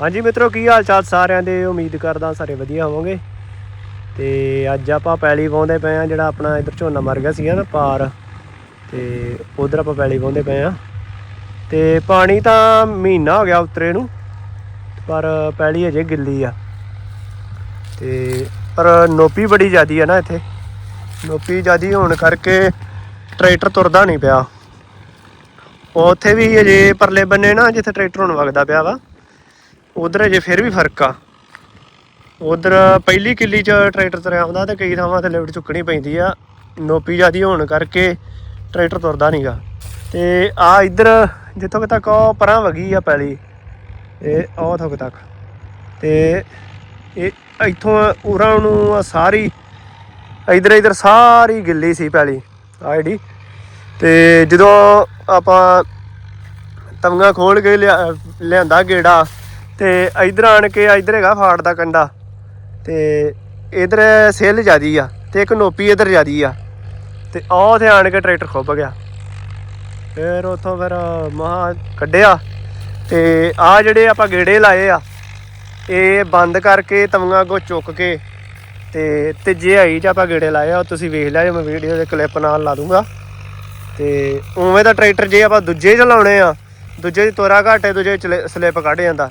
ਹਾਂਜੀ ਮਿੱਤਰੋ, ਕੀ ਹਾਲ ਚਾਲ ਸਾਰਿਆਂ ਦੇ? ਉਮੀਦ ਕਰਦਾ ਸਾਰੇ ਵਧੀਆ ਹੋਵੋਗੇ। ਤੇ ਅੱਜ ਆਪਾਂ ਪੈਲੀ ਪਾਉਂਦੇ ਪਏ ਆ ਜਿਹੜਾ ਆਪਣਾ ਇਧਰ ਝੋਨਾ ਮਰ ਗਿਆ ਸੀਗਾ ਨਾ ਪਾਰ। ਤੇ ਉਧਰ ਆਪਾਂ ਪੈਲੀ ਪਾਉਂਦੇ ਪਏ ਆ ਤੇ ਪਾਣੀ ਤਾਂ ਮਹੀਨਾ ਹੋ ਗਿਆ ਉਤਰੇ ਨੂੰ, ਪਰ ਪੈਲੀ ਅਜੇ ਗਿੱਲੀ ਆ। ਤੇ ਪਰ ਨੋਪੀ ਬੜੀ ਜ਼ਿਆਦੀ ਆ ਨਾ ਇੱਥੇ। ਨੋਪੀ ਜ਼ਿਆਦੀ ਹੋਣ ਕਰਕੇ ਟਰੈਕਟਰ ਤੁਰਦਾ ਨਹੀਂ ਪਿਆ। ਉੱਥੇ ਵੀ ਅਜੇ ਪਰਲੇ ਬੰਨੇ ਨਾ, ਜਿੱਥੇ ਟਰੈਕਟਰ ਹੁਣ ਵਗਦਾ ਪਿਆ ਵਾ। ਉਧਰ ਅਜੇ ਫਿਰ ਵੀ ਫ਼ਰਕ ਆ। ਉਧਰ ਪਹਿਲੀ ਕਿੱਲੀ 'ਚ ਟਰੈਕਟਰ ਤੁਰਿਆ ਆਉਂਦਾ ਤੇ ਕਈ ਥਾਵਾਂ ਤੇ ਲਿਫਟ ਚੁੱਕਣੀ ਪੈਂਦੀ ਆ। ਨੋਪੀ ਜਿਆਦੀ ਹੋਣ ਕਰਕੇ ਟਰੈਕਟਰ ਤੁਰਦਾ ਨਹੀਂਗਾ ਤੇ ਆ ਇੱਧਰ ਜਿੱਥੋਂ ਕੁ ਤੱਕ ਉਹ ਪਰਾਂ ਵਗੀ ਆ ਪੈਲੀ। ਇਹ ਉਹ ਥੋਕ ਤੱਕ। ਤੇ ਇਹ ਇੱਥੋਂ ਉਰਾਂ ਨੂੰ ਆ ਸਾਰੀ, ਇਧਰ ਇਧਰ ਸਾਰੀ ਗਿੱਲੀ ਸੀ ਪੈਲੀ। ਆ ਜਿਹੜੀ। ਤੇ ਜਦੋਂ ਆਪਾਂ ਤਵੀਆਂ ਖੋਲ ਕੇ ਲਿਆ- ਲਿਆਂਦਾ ਗੇੜਾ ਤੇ ਇਧਰ ਆਣ ਕੇ ਇਧਰ ਹੈਗਾ ਫਾੜ ਦਾ ਕੰਡਾ ਤੇ ਇਧਰ ਸੇਲ ਜਿਆਦੀ ਆ ਤੇ ਇੱਕ ਨੋਪੀ ਇਧਰ ਜਿਆਦੀ ਆ ਤੇ ਆਹ ਤੇ ਆਣ ਕੇ ਟਰੈਕਟਰ ਖੁੱਭ ਗਿਆ। ਫਿਰ ਉਥੋਂ ਫਿਰ ਮਹਾ ਕੱਢਿਆ ਤੇ ਆ ਜਿਹੜੇ ਆਪਾਂ ਗੇੜੇ ਲਾਏ ਆ, ਇਹ ਬੰਦ ਕਰਕੇ ਤਵੀਆਂ ਕੋ ਚੁੱਕ ਕੇ ਤੇ ਤੀਜੇ ਆਈ ਚ ਆਪਾਂ ਗੇੜੇ ਲਾਏ ਆ ਤੁਸੀਂ ਵੇਖ ਲਿਆ ਜੇ ਮੈਂ ਵੀਡੀਓ ਦੇ ਕਲਿੱਪ ਨਾਲ ਲਾ ਦੂੰਗਾ। ਤੇ ਉਵੇਂ ਦਾ ਟਰੈਕਟਰ ਜੇ ਆਪਾਂ ਦੂਜੇ 'ਚ ਲਾਉਣੇ ਆ, ਦੂਜੇ ਦੀ ਤੋਰਾ ਘਾਟੇ ਦੂਜੇ ਸਲਿੱਪ ਕੱਢ ਜਾਂਦਾ।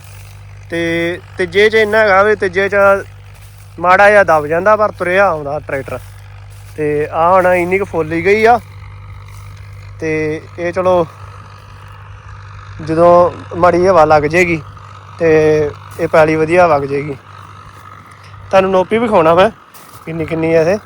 ਤੇ ਤੀਜੇ ਚ ਇੰਨਾ ਹੈਗਾ ਵੀ ਤੀਜੇ ਚ ਮਾੜਾ ਜਿਹਾ ਦਬ ਜਾਂਦਾ ਪਰ ਤੁਰਿਆ ਆਉਂਦਾ ਟਰੈਕਟਰ। ਤੇ ਆ ਹੁਣ ਇੰਨੀ ਕੁ ਫੁੱਲੀ ਗਈ ਆ। ਤੇ ਇਹ ਚਲੋ ਜਦੋਂ ਮਾੜੀ ਹਵਾ ਲੱਗ ਜੇਗੀ ਤੇ ਇਹ ਪੈਲੀ ਵਧੀਆ ਵਗ ਜੇਗੀ। ਤੁਹਾਨੂੰ ਨੋਪੀ ਵਿਖਾਉਣਾ ਮੈਂ ਕਿੰਨੀ ਕਿੰਨੀ ਐ ਇਹ।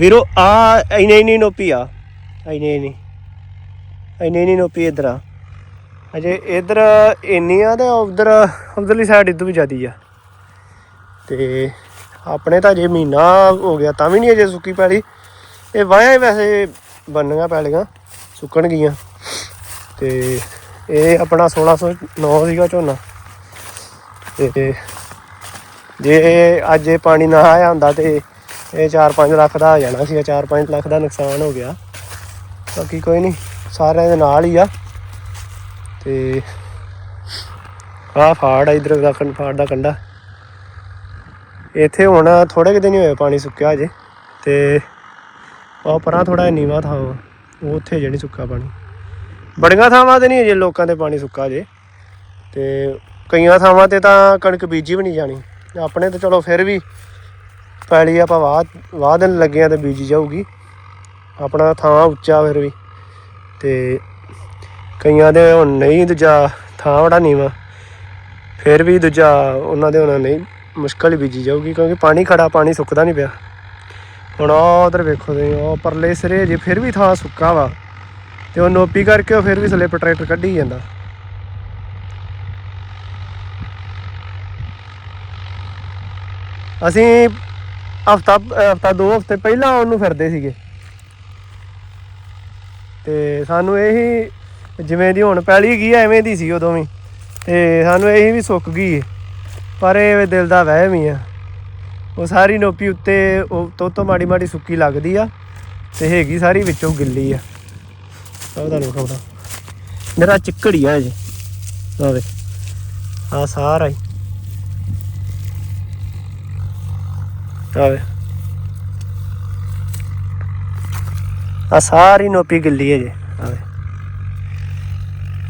ਵੀਰੋ, ਆ ਇੰਨੇ ਇੰਨੀ ਨੋਪੀ ਆ। ਇੰਨੇ ਇੰਨੀ। ਇੰਨੇ ਇੰਨੀ ਨੋਪੀ ਇਧਰ ਆ। ਅਜੇ ਇਧਰ ਇੰਨੀ ਆ ਤੇ ਉਧਰ ਉਧਰਲੀ ਸਾਈਡ ਇਦੋਂ ਵੀ ਜ਼ਿਆਦੀ ਆ। ਤੇ ਆਪਣੇ ਤਾਂ ਜੇ ਮਹੀਨਾ ਹੋ ਗਿਆ, ਤਾਂ ਵੀ ਨਹੀਂ ਅਜੇ ਸੁੱਕੀ ਪੈਲੀ। ਇਹ ਵਾਇਆ ਵੈਸੇ ਬੰਨੀਆਂ ਪੈਲੀਆਂ, ਸੁੱਕਣ ਗਈਆਂ। ਤੇ ਇਹ ਆਪਣਾ 1609 ਸੀਗਾ ਝੋਨਾ। ਤੇ ਜੇ ਅੱਜ ਇਹ ਪਾਣੀ ਨਾ ਆਇਆ ਹੁੰਦਾ ਤੇ ਇਹ 4-5 ਲੱਖ ਦਾ ਆ ਜਾਣਾ ਸੀ 4-5 ਲੱਖ ਦਾ ਨੁਕਸਾਨ ਹੋ ਗਿਆ। ਬਾਕੀ ਕੋਈ ਨਹੀਂ ਸਾਰਿਆਂ ਦੇ ਨਾਲ ਹੀ ਆ। ਤੇ ਆਹ ਫਾੜ ਆ ਇਧਰ ਦਾ ਫਾੜ ਦਾ ਕੰਡਾ। ਇੱਥੇ ਹੁਣ ਥੋੜੇ ਕਿ ਦਿਨ ਹੀ ਹੋਏ ਪਾਣੀ ਸੁੱਕਿਆ ਅਜੇ ਤੇ ਉਹ ਪਰਾਂ ਥੋੜਾ ਨੀਵਾ ਥਾਂ ਵਾ, ਉਹ ਉੱਥੇ ਜਿਹੜੀ ਸੁੱਕਾ ਪਾਣੀ। ਬੜੀਆਂ ਥਾਵਾਂ ਤੇ ਨਹੀਂ ਅਜੇ ਲੋਕਾਂ ਦੇ ਪਾਣੀ ਸੁੱਕਾ ਜੇ ਤੇ ਕਈਆਂ ਥਾਵਾਂ ਤੇ ਤਾਂ ਕਣਕ ਬੀਜੀ ਵੀ ਨਹੀਂ ਜਾਣੀ। ਆਪਣੇ ਤੇ ਚਲੋ ਫਿਰ ਵੀ ਪੈਲੀ ਆਪਾਂ ਵਾਹ ਵਾਹ ਦੇਣ ਲੱਗੇ ਆ ਤੇ ਬੀਜੀ ਜਾਊਗੀ। ਆਪਣਾ ਥਾਂ ਉੱਚਾ ਫਿਰ ਵੀ। ਤੇ ਕਈਆਂ ਦੇ ਹੁਣ ਨਹੀਂ, ਦੂਜਾ ਥਾਂ ਬੜਾ ਨੀਵਾ। ਫਿਰ ਵੀ ਦੂਜਾ ਉਹਨਾਂ ਦੇ ਹੁਣ ਨਹੀਂ, ਮੁਸ਼ਕਲ ਹੀ ਬੀਜੀ ਜਾਊਗੀ ਕਿਉਂਕਿ ਪਾਣੀ ਖੜਾ, ਪਾਣੀ ਸੁੱਕਦਾ ਨਹੀਂ ਪਿਆ। ਹੁਣ ਉਹ ਉਧਰ ਵੇਖੋ ਤੁਸੀਂ ਉਹ ਪਰਲੇ ਸਿਰੇ ਜੇ ਫਿਰ ਵੀ ਥਾਂ ਸੁੱਕਾ ਵਾ, ਤੇ ਉਹ ਨੋਪੀ ਕਰਕੇ ਉਹ ਫਿਰ ਵੀ ਸਲਿੱਪ ਟਰੈਕਟਰ ਕੱਢੀ ਜਾਂਦਾ। ਅਸੀਂ ਹਫਤਾ ਹਫਤਾ, ਦੋ ਹਫ਼ਤੇ ਪਹਿਲਾਂ ਉਹਨੂੰ ਫਿਰਦੇ ਸੀਗੇ। ਤੇ ਸਾਨੂੰ ਇਹੀ ਜਿਵੇਂ ਦੀ ਹੁਣ ਪਹਿਲੀ ਗਈ ਐ ਐਵੇਂ ਦੀ ਸੀ ਉਦੋਂ ਵੀ। ਤੇ ਸਾਨੂੰ ਇਹੀ ਵੀ ਸੁੱਕ ਗਈ ਪਰ ਇਹ ਦਿਲ ਦਾ ਵਹਿਮ ਹੀ ਆ। ਉਹ ਸਾਰੀ ਨੋਪੀ ਉੱਤੇ ਉਹ ਤੋਂ ਮਾੜੀ ਮਾੜੀ ਸੁੱਕੀ ਲੱਗਦੀ ਆ, ਤੇ ਹੈਗੀ ਸਾਰੀ ਵਿੱਚੋਂ ਗਿੱਲੀ ਆ। ਉਹ ਤੁਹਾਨੂੰ ਖਬਰਾਂ ਮੇਰਾ ਚਿੱਕੜ ਹੀ ਆ ਜੀ ਆਵੇ ਆ ਸਾਰਾ ਹੀ ਆਵੇ। ਆ ਸਾਰੀ ਨੋਪੀ ਗਿੱਲੀ ਹੈ ਜੇ, ਆਵੇ।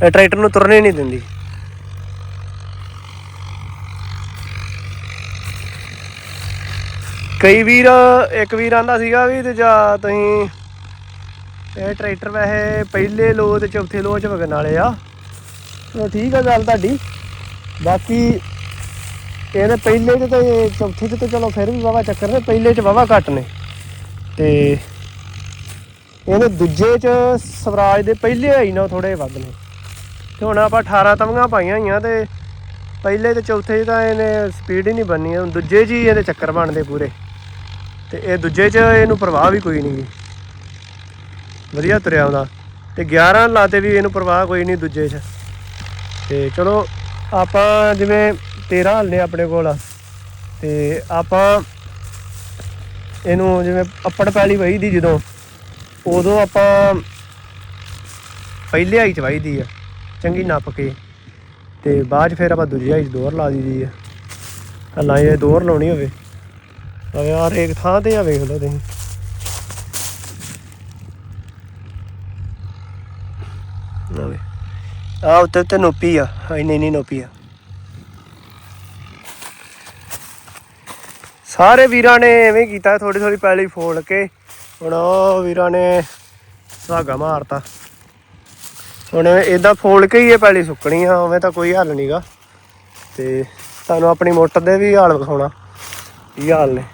ਇਹ ਟਰੈਕਟਰ ਨੂੰ ਤੁਰਨੇ ਨਹੀਂ ਦਿੰਦੀ। ਕਈ ਵੀਰ, ਇੱਕ ਵੀਰ ਆਂਦਾ ਸੀਗਾ ਵੀ ਤੇ ਜਾਂ ਤੁਸੀਂ ਇਹ ਟਰੈਕਟਰ ਵੈਸੇ ਪਹਿਲੇ ਲੋ ਤੇ ਚੌਥੇ ਲੋ ਚ ਵਗਣ ਵਾਲੇ ਆ। ਠੀਕ ਆ ਗੱਲ ਤੁਹਾਡੀ। ਬਾਕੀ ਇਹਦੇ ਪਹਿਲੇ 'ਚ ਤੇ ਚੌਥੇ 'ਚ ਤੇ ਚਲੋ ਫਿਰ ਵੀ ਵਾਵਾ ਚੱਕਰ ਨੇ, ਪਹਿਲੇ ਚ ਵਾਵਾ ਘੱਟ ਨੇ। ਤੇ ਇਹਦੇ ਦੂਜੇ ਚ ਸਵਰਾਜ ਦੇ ਪਹਿਲੇ ਆਈ ਨਾ ਥੋੜੇ ਵੱਧ ਨੇ। ਤੇ ਹੁਣ ਆਪਾਂ 18 ਤਮੀਆਂ ਪਾਈਆਂ ਹੋਈਆਂ ਤੇ ਪਹਿਲੇ ਤੇ ਚੌਥੇ 'ਚ ਤਾਂ ਇਹਨੇ ਸਪੀਡ ਹੀ ਨਹੀਂ ਬੰਨੀ ਹੁਣ ਦੂਜੇ 'ਚ ਹੀ ਇਹਦੇ ਚੱਕਰ ਬਣਦੇ ਪੂਰੇ। ਤੇ ਇਹ ਦੂਜੇ 'ਚ ਇਹਨੂੰ ਪ੍ਰਵਾਹ ਵੀ ਕੋਈ ਨਹੀਂ ਗੀ। ਵਧੀਆ ਤੁਰਿਆ ਆਉਂਦਾ ਤੇ 11 ਲਾਤੇ ਵੀ ਇਹਨੂੰ ਪ੍ਰਵਾਹ ਕੋਈ ਨਹੀਂ ਦੂਜੇ 'ਚ। ਤੇ ਚਲੋ ਆਪਾਂ ਜਿਵੇਂ 13 ਹਲ ਨੇ ਆਪਣੇ ਕੋਲ ਤੇ ਆਪਾਂ ਇਹਨੂੰ ਜਿਵੇਂ ਅੱਪੜ ਪੈਲੀ ਵਹੀ ਦੀ ਜਦੋਂ, ਉਦੋਂ ਆਪਾਂ ਪਹਿਲੇ ਹਾਈ ਚ ਵਹੀਦੀ ਆ, ਚੰਗੀ ਨੱਪ ਕੇ। ਤੇ ਬਾਅਦ 'ਚ ਫਿਰ ਆਪਾਂ ਦੂਜੀ ਹਾਈ ਚ ਦੋਹਰ ਲਾ ਦਈਦੀ ਆ। ਹਲਾਂ ਇਹ ਦੋਹਰ ਲਾਉਣੀ ਹੋਵੇ। ਆ ਯਾਰ ਇੱਕ ਥਾਂ ਤੇ ਆ, ਵੇਖ ਲਓ ਤੁਸੀਂ। ਲਵੇ ਆ ਉੱਤੇ ਉੱਤੇ ਨੋਪੀ ਆ, ਇੰਨੀ ਨਹੀਂ ਨੋਪੀ ਆ। ਸਾਰੇ ਵੀਰਾਂ ਨੇ ਐਵੇਂ ਕੀਤਾ ਥੋੜੀ ਥੋੜੀ ਪੈਲੀ ਫੋਲ ਕੇ। ਹੁਣ ਉਹ ਵੀਰਾਂ ਨੇ ਸੁਹਾਗਾ ਮਾਰਤਾ। ਹੁਣ ਇਦਾਂ ਫੋਲ ਕੇ ਹੀ ਇਹ ਪੈਲੀ ਸੁੱਕਣੀ ਆ, ਉਵੇਂ ਤਾਂ ਕੋਈ ਹੱਲ ਨਹੀਂਗਾ ਤੇ ਤੁਹਾਨੂੰ ਆਪਣੀ ਮੋਟਰ ਦੇ ਵੀ ਹਾਲ ਵਿਖਾਉਣਾ, ਕੀ ਹਾਲ ਨੇ।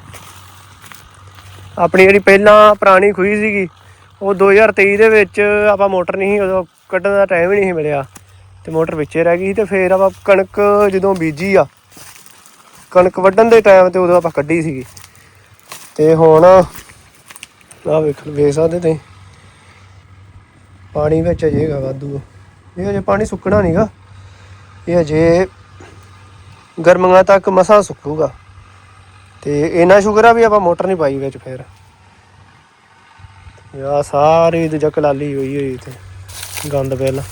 ਆਪਣੀ ਜਿਹੜੀ ਪਹਿਲਾਂ ਪੁਰਾਣੀ ਖੂਹੀ ਸੀਗੀ, ਉਹ 2023 ਦੇ ਵਿੱਚ ਆਪਾਂ ਮੋਟਰ ਨਹੀਂ ਸੀ, ਉਦੋਂ ਕੱਢਣ ਦਾ ਟਾਈਮ ਹੀ ਨਹੀਂ ਸੀ ਮਿਲਿਆ। ਤੇ ਮੋਟਰ ਵਿੱਚੇ ਰਹਿ ਗਈ ਸੀ ਤੇ ਫੇਰ ਆਪਾਂ ਕਣਕ ਜਦੋਂ ਬੀਜੀ ਆ ਕਣਕ ਵੱਢਣ ਦੇ ਟਾਈਮ ਤੇ ਉਦੋਂ ਆਪਾਂ ਕੱਢੀ ਸੀਗੀ। ਤੇ ਹੁਣ ਆ ਵੇਖ ਵੇਖ ਸਕਦੇ ਤੁਸੀਂ। ਪਾਣੀ ਵਿੱਚ ਅਜੇ ਵਾਧੂ। ਇਹ ਅਜੇ ਪਾਣੀ ਸੁੱਕਣਾ ਨਹੀਂਗਾ ਇਹ ਅਜੇ ਗਰਮੀਆਂ ਤੱਕ ਮਸਾਂ ਸੁੱਕੂਗਾ। ਤੇ ਇੰਨਾ ਸ਼ੁਕਰ ਆ ਵੀ ਆਪਾਂ ਮੋਟਰ ਨਹੀਂ ਪਾਈ ਵਿੱਚ ਫੇਰ। ਯਾ ਸਾਰੀ ਦੂਜਾ ਕਲਾਲੀ ਹੋਈ ਹੋਈ ਤੇ ਗੰਦ ਪਹਿਲਾਂ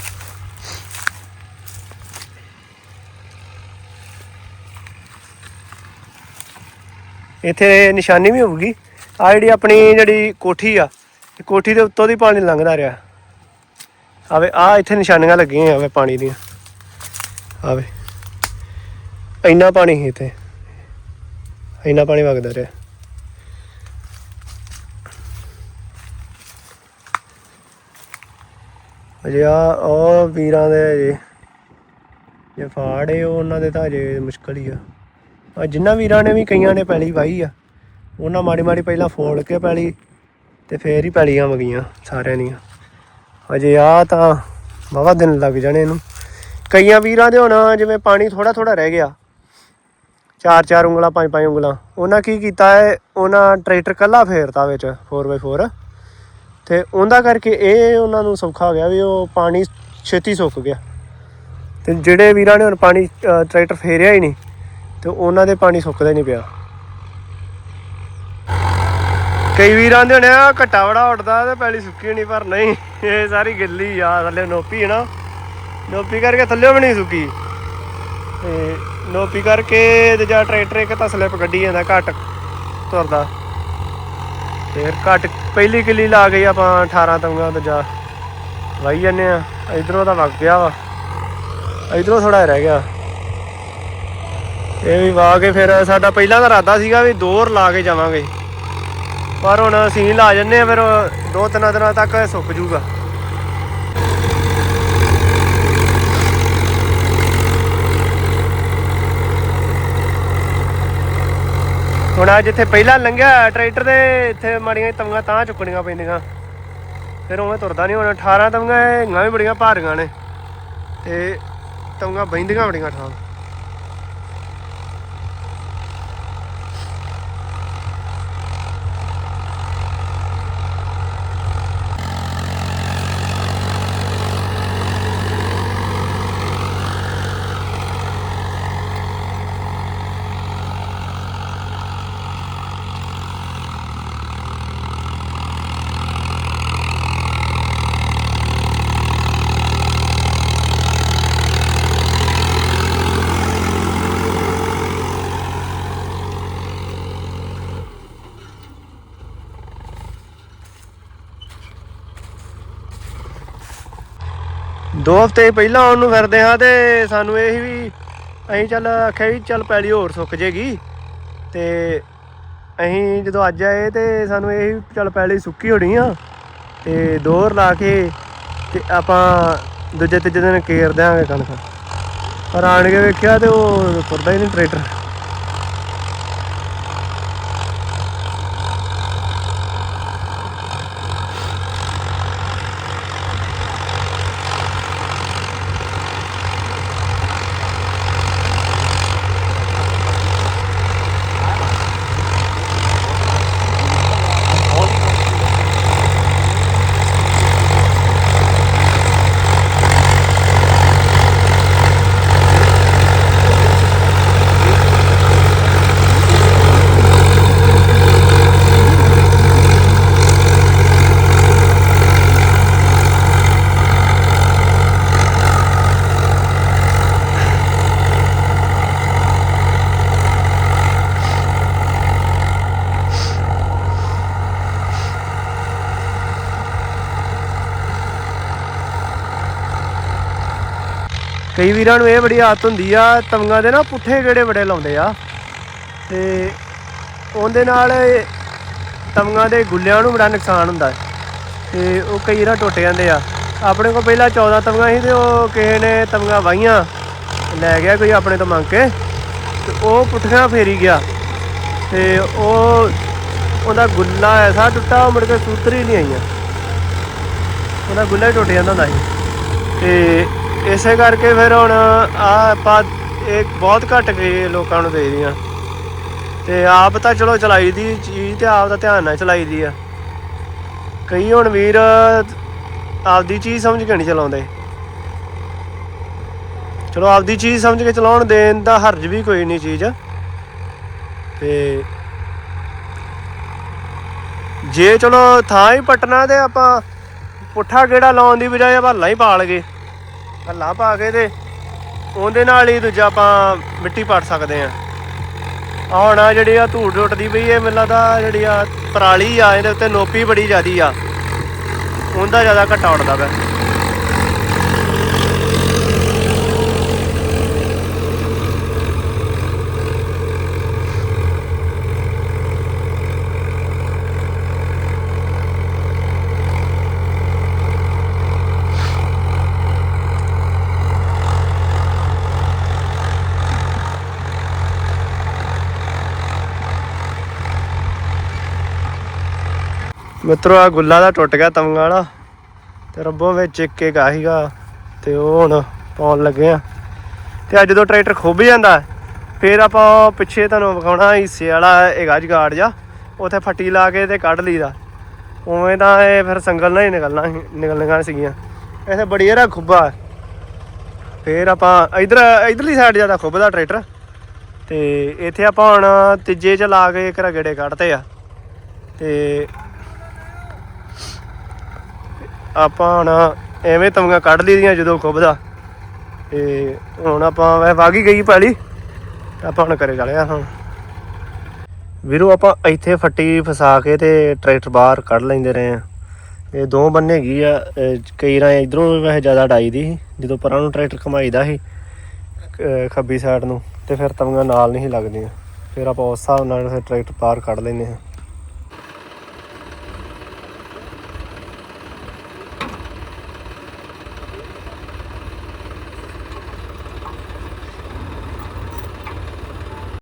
ਇੱਥੇ ਨਿਸ਼ਾਨੀ ਵੀ ਹੋਊਗੀ। ਆ ਜਿਹੜੀ ਆਪਣੀ ਜਿਹੜੀ ਕੋਠੀ ਆ ਕੋਠੀ ਦੇ ਉੱਤੋਂ ਦੀ ਪਾਣੀ ਲੰਘਦਾ ਰਿਹਾ। ਆਵੇ ਆ ਇੱਥੇ ਨਿਸ਼ਾਨੀਆਂ ਲੱਗੀਆਂ ਆਵੇ ਪਾਣੀ ਦੀਆਂ। ਆਵੇ, ਇੰਨਾ ਪਾਣੀ ਸੀ ਇੱਥੇ। ਇੰਨਾ ਪਾਣੀ ਵਗਦਾ ਰਿਹਾ। ਅਜੇ ਆ ਉਹ ਵੀਰਾਂ ਦੇ ਜੇ ਜੇ ਫਾੜੇ ਉਹਨਾਂ ਦੇ ਤਾਂ ਅਜੇ ਮੁਸ਼ਕਲ ਹੀ ਆ। ਜਿੰਨਾ ਵੀਰਾਂ ਨੇ ਵੀ ਕਈਆਂ ਨੇ ਪੈਲੀ ਵਾਹੀ ਆ, ਉਹਨਾਂ ਮਾੜੀ ਮਾੜੀ ਪਹਿਲਾਂ ਫੋੜ ਕੇ ਪੈਲੀ ਤੇ ਫੇਰ ਹੀ ਪੈਲੀਆਂ ਵਗੀਆਂ ਸਾਰਿਆਂ ਦੀਆਂ। ਅਜੇ ਆ ਤਾਂ ਵਾਵਾ ਦਿਨ ਲੱਗ ਜਾਣੇ ਇਹਨੂੰ। ਕਈਆਂ ਵੀਰਾਂ ਦੇ ਹੁਣ ਜਿਵੇਂ ਪਾਣੀ ਥੋੜਾ ਥੋੜਾ ਰਹਿ ਗਿਆ, ਚਾਰ ਚਾਰ ਉਂਗਲਾਂ, ਪੰਜ ਪੰਜ ਉਂਗਲਾਂ, ਉਹਨਾਂ ਕੀ ਕੀਤਾ ਹੈ ਉਹਨਾਂ ਟਰੈਕਟਰ ਕੱਲਾ ਫੇਰਤਾ ਵਿੱਚ 4x4 ਤੇ ਉਹਦਾ ਕਰਕੇ ਇਹ ਉਹਨਾਂ ਨੂੰ ਸੌਖਾ ਹੋ ਗਿਆ ਵੀ ਉਹ ਪਾਣੀ ਛੇਤੀ ਸੁੱਕ ਗਿਆ। ਤੇ ਜਿਹੜੇ ਵੀਰਾਂ ਨੇ ਹੁਣ ਪਾਣੀ ਟਰੈਕਟਰ ਫੇਰਿਆ ਹੀ ਨਹੀਂ ਤੇ ਉਹਨਾਂ ਦੇ ਪਾਣੀ ਸੁੱਕਦਾ ਹੀ ਨਹੀਂ ਪਿਆ। ਕਈ ਵੀਰਾਂ ਦੇ ਨੇ ਆ, ਘੱਟਾ ਬੜਾ ਉੱਡਦਾ ਤੇ ਪੈਲੀ ਸੁੱਕੀ ਨਹੀਂ ਪਰ ਨਹੀਂ, ਇਹ ਸਾਰੀ ਗਿੱਲੀ ਆ, ਥੱਲੇ ਨੋਪੀ ਹੈ ਨਾ। ਨੋਪੀ ਕਰਕੇ ਥੱਲੇ ਵੀ ਨਹੀਂ ਸੁੱਕੀ। ਤੇ ਨੋਪੀ ਕਰਕੇ ਦੂਜਾ ਟਰੈਕਟਰ ਇੱਕ ਤਾਂ ਸਲਿੱਪ ਕੱਢੀ ਜਾਂਦਾ, ਘੱਟ ਤੁਰਦਾ। ਤੇ ਫਿਰ ਘੱਟ ਪਹਿਲੀ ਕਿੱਲੀ ਲਾ ਗਈ ਆਪਾਂ 18 ਤੰਗਾ ਦੂਜਾ ਜਾ ਵਾਈ ਜੰਨੇ ਆ। ਇਧਰੋਂ ਤਾਂ ਵਗ ਗਿਆ ਵਾ। ਇਧਰੋਂ ਥੋੜਾ ਰਹਿ ਗਿਆ। ਇਹ ਵੀ ਵਾਹ ਕੇ ਫਿਰ ਸਾਡਾ ਪਹਿਲਾਂ ਦਾ ਇਰਾਦਾ ਸੀਗਾ ਵੀ ਦੋਰ ਲਾ ਕੇ ਜਾਵਾਂਗੇ। ਪਰ ਹੁਣ ਅਸੀਂ ਲਾ ਜੰਨੇ ਆ, ਫਿਰ ਦੋ ਤਿੰਨ ਦਿਨਾਂ ਤੱਕ ਸੁੱਕ ਜੂਗਾ ਹੁਣ ਆ ਜਿੱਥੇ ਪਹਿਲਾਂ ਲੰਘਿਆ ਟਰੈਕਟਰ ਦੇ ਇੱਥੇ ਮਾੜੀਆਂ ਜਿਹੀਆਂ ਤਵੀਆਂ ਤਾਂ ਚੁੱਕਣੀਆਂ ਪੈਂਦੀਆਂ। ਫਿਰ ਉਵੇਂ ਤੁਰਦਾ ਨਹੀਂ ਹੁਣ 18 ਤਵੀਆਂ ਹੈਗੀਆਂ ਵੀ ਬੜੀਆਂ ਭਾਰੀਆਂ ਨੇ। ਤੇ ਤਵੀਆਂ ਬੈਂਦੀਆਂ ਬੜੀਆਂ ਠਾਂ ਦੋ ਹਫ਼ਤੇ ਪਹਿਲਾਂ ਉਹਨੂੰ ਫਿਰਦੇ ਹਾਂ ਤੇ ਸਾਨੂੰ ਇਹ ਸੀ ਵੀ ਅਸੀਂ ਚੱਲ ਆਖਿਆ ਵੀ ਚੱਲ ਪੈਲੀ ਹੋਰ ਸੁੱਕ ਜੇਗੀ ਤੇ ਅਸੀਂ ਜਦੋਂ ਅੱਜ ਆਏ ਤੇ ਸਾਨੂੰ ਇਹ ਸੀ ਚੱਲ ਪੈਲੀ ਸੁੱਕੀ ਹੋਣੀ ਆ ਤੇ ਦੋਰ ਲਾ ਕੇ ਤੇ ਆਪਾਂ ਦੂਜੇ ਤੀਜੇ ਦਿਨ ਕੇਰ ਦਿਆਂਗੇ ਕਣਕ। ਪਰ ਆਣ ਕੇ ਵੇਖਿਆ ਤੇ ਉਹ ਤੁਰਦਾ ਹੀ ਨਹੀਂ ਟਰੈਕਟਰ। ਕਈ ਵੀਰਾਂ ਨੂੰ ਇਹ ਬੜੀ ਆਦਤ ਹੁੰਦੀ ਆ ਤਵੀਆਂ ਦੇ ਨਾ ਪੁੱਠੇ ਗੇੜੇ ਬੜੇ ਲਾਉਂਦੇ ਆ। ਤੇ ਉਹਦੇ ਨਾਲ ਇਹ ਤਵੀਆਂ ਦੇ ਗੁੱਲਿਆਂ ਨੂੰ ਬੜਾ ਨੁਕਸਾਨ ਹੁੰਦਾ ਹੈ। ਤੇ ਉਹ ਕਈ ਵਾਰ ਟੁੱਟ ਜਾਂਦੇ ਆ। ਆਪਣੇ ਕੋਲ ਪਹਿਲਾਂ 14 ਤਵੀਆਂ ਸੀ ਤੇ ਉਹ ਕਿਸੇ ਨੇ ਤਵੀਆਂ ਵਾਹੀਆਂ, ਲੈ ਗਿਆ ਕੋਈ ਆਪਣੇ ਤੋਂ ਮੰਗ ਕੇ, ਤੇ ਉਹ ਪੁੱਠੀਆਂ ਫੇਰੀ ਗਿਆ। ਤੇ ਉਹ, ਉਹਦਾ ਗੁੱਲਾ ਐਸਾ ਟੁੱਟਾ ਮੁੜ ਕੇ ਸੂਤਰ ਹੀ ਨਹੀਂ ਆਈਆਂ। ਉਹਦਾ ਗੁੱਲਾ ਹੀ ਟੁੱਟ ਜਾਂਦਾ ਹੁੰਦਾ ਸੀ। ਤੇ ਇਸੇ ਕਰਕੇ ਫਿਰ ਹੁਣ ਆ ਆਪਾਂ ਇਹ ਬਹੁਤ ਘੱਟ ਕੇ ਲੋਕਾਂ ਨੂੰ ਦੇ ਦੀਆਂ ਤੇ ਆਪ ਤਾਂ ਚਲੋ ਚਲਾਈ ਦੀ ਚੀਜ਼ ਤੇ ਆਪ ਦਾ ਧਿਆਨ ਨਾਲ ਚਲਾਈ ਦੀ ਆ। ਕਈ ਹੁਣ ਵੀਰ ਆਪਦੀ ਚੀਜ਼ ਸਮਝ ਕੇ ਨਹੀਂ ਚਲਾਉਂਦੇ। ਚਲੋ ਆਪਦੀ ਚੀਜ਼ ਸਮਝ ਕੇ ਚਲਾਉਣ ਦੇਣ ਦਾ ਹਰਜ ਵੀ ਕੋਈ ਨਹੀਂ ਚੀਜ਼। ਤੇ ਜੇ ਚਲੋ ਥਾਂ ਹੀ ਪਟਣਾ ਤੇ ਆਪਾਂ ਪੁੱਠਾ ਗੇੜਾ ਲਾਉਣ ਦੀ ਬਜਾਏ ਆਪਾਂ ਹੱਲਾਂ ਹੀ ਪਾਲ ਗਏ। ਹੱਲਾਂ ਪਾ ਕੇ ਤੇ ਉਹਦੇ ਨਾਲ ਹੀ ਦੂਜਾ ਆਪਾਂ ਮਿੱਟੀ ਪੱਟ ਸਕਦੇ ਆ ਹੁਣ ਆ ਜਿਹੜੀ ਆ ਧੂੜ ਟੁੱਟਦੀ ਪਈ ਇਹ ਮੈਨੂੰ ਲੱਗਦਾ ਜਿਹੜੀ ਆ ਪਰਾਲੀ ਆ, ਇਹਦੇ ਉੱਤੇ ਨੋਪੀ ਬੜੀ ਜ਼ਿਆਦੀ ਆ। ਉਹਦਾ ਜ਼ਿਆਦਾ ਘਟਾ ਉੱਡਦਾ ਪਿਆ। ਮਿੱਤਰੋ ਆ ਗੁੱਲਾ ਦਾ ਟੁੱਟ ਗਿਆ ਤਵੰਗਾ ਵਾਲਾ। ਤੇ ਰੱਬੋ ਵਿੱਚ ਇੱਕ ਇੱਕ ਆਹੀਗਾ ਤੇ ਉਹ ਹੁਣ ਪਾਉਣ ਲੱਗੇ ਆ। ਤੇ ਅੱਜ ਜਦੋਂ ਟਰੈਕਟਰ ਖੁੱਭ ਜਾਂਦਾ, ਫਿਰ ਆਪਾਂ ਪਿੱਛੇ ਤੁਹਾਨੂੰ ਵਿਖਾਉਣਾ ਹਿੱਸੇ ਵਾਲਾ ਹੈਗਾ ਜਗਾੜ ਜਾ ਉੱਥੇ ਫੱਟੀ ਲਾ ਕੇ ਤੇ ਕੱਢ ਲਈਦਾ। ਉਵੇਂ ਤਾਂ ਇਹ ਫਿਰ ਸੰਗਲ ਨਾਲ ਹੀ ਨਿਕਲਣਾ ਸੀ, ਨਿਕਲਣੀਆਂ ਸੀਗੀਆਂ। ਇੱਥੇ ਬੜੀ ਯਾਰਾ ਖੁੱਬਾ ਫਿਰ ਆਪਾਂ ਇਧਰ, ਇਧਰਲੀ ਸਾਈਡ ਜ਼ਿਆਦਾ ਖੁੱਬਦਾ ਟਰੈਕਟਰ। ਤੇ ਇੱਥੇ ਆਪਾਂ ਹੁਣ ਤੀਜੇ ਚ ਲਾ ਕੇ ਇੱਕ ਰਗੜੇ ਕੱਢਤੇ ਆ। ਤੇ ਆਪਾਂ ਹੁਣ ਐਵੇਂ ਤਮਗਾ ਕੱਢ ਲਈਆਂ ਜਦੋਂ ਖੁੱਬਦਾ। ਤੇ ਹੁਣ ਆਪਾਂ ਵੈ ਵਾਗੀ ਗਈ ਪਹਿਲੀ ਆਪਾਂ ਹੁਣ ਕਰੇ ਚਲਿਆ ਹੁਣ। ਵੀਰੋ, ਆਪਾਂ ਇੱਥੇ ਫੱਟੀ ਫਸਾ ਕੇ ਤੇ ਟਰੈਕਟਰ ਬਾਹਰ ਕੱਢ ਲੈਂਦੇ ਰਹੇ ਆ। ਇਹ ਦੋ ਬੰਨੇ ਗਈ ਆ ਕਈ ਰਾਂ ਇਧਰੋਂ ਵੈਸੇ ਜ਼ਿਆਦਾ ਡਾਈ ਦੀ ਸੀ, ਜਦੋਂ ਪਰਾਂ ਨੂੰ ਟਰੈਕਟਰ ਘਮਾਈਦਾ ਸੀ ਖੱਬੀ ਸਾਈਡ ਨੂੰ, ਤੇ ਫਿਰ ਤਮਗਾ ਨਾਲ ਨਹੀਂ ਸੀ ਲੱਗਦੀਆਂ। ਫਿਰ ਆਪਾਂ ਉਸ ਹਿਸਾਬ ਨਾਲ ਟਰੈਕਟਰ ਬਾਹਰ ਕੱਢ ਲੈਂਦੇ ਹਾਂ।